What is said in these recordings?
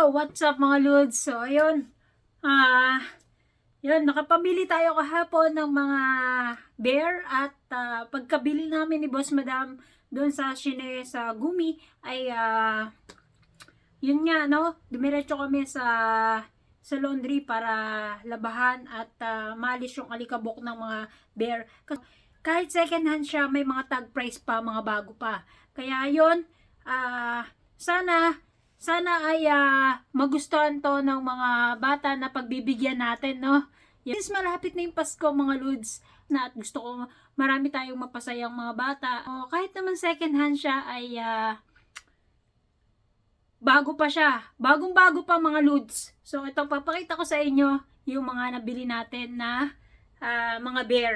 Yo, what's up mga Lods? So, ayun. Ah, yun, nakapamili tayo kahapon ng mga bear at ah, pagkabili namin ni Boss Madam doon sa Shine sa Gumi ay ah, yun nga no, dumiretso kami sa sa laundry para labahan at ah, maalis yung alikabok ng mga bear. Kahit second hand siya, may mga tag price pa, mga bago pa. Kaya yun, ah, sana sana ay ah, magustuhan to ng mga bata na pagbibigyan natin, no? Yes, malapit na yung Pasko, mga Lods, na at gusto ko marami tayong mapasayang mga bata. O, kahit naman second hand siya ay ah, bago pa siya. Bagong-bago pa mga Lods. So, ito, papakita ko sa inyo yung mga nabili natin na ah, mga bear.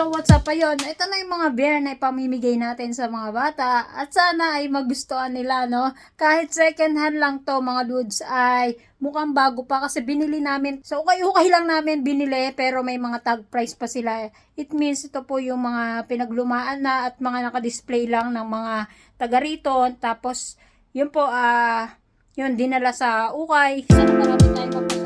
So what's up ayun? Ito na yung mga bear na ipamimigay natin sa mga bata at sana ay magustuhan nila no. Kahit second hand lang to mga dudes ay mukhang bago pa kasi binili namin. So ukay-ukay lang namin binili pero may mga tag price pa sila. It means ito po yung mga pinaglumaan na at mga naka-display lang ng mga taga rito. Tapos yun po ah yun dinala sa ukay. Sana marami tayong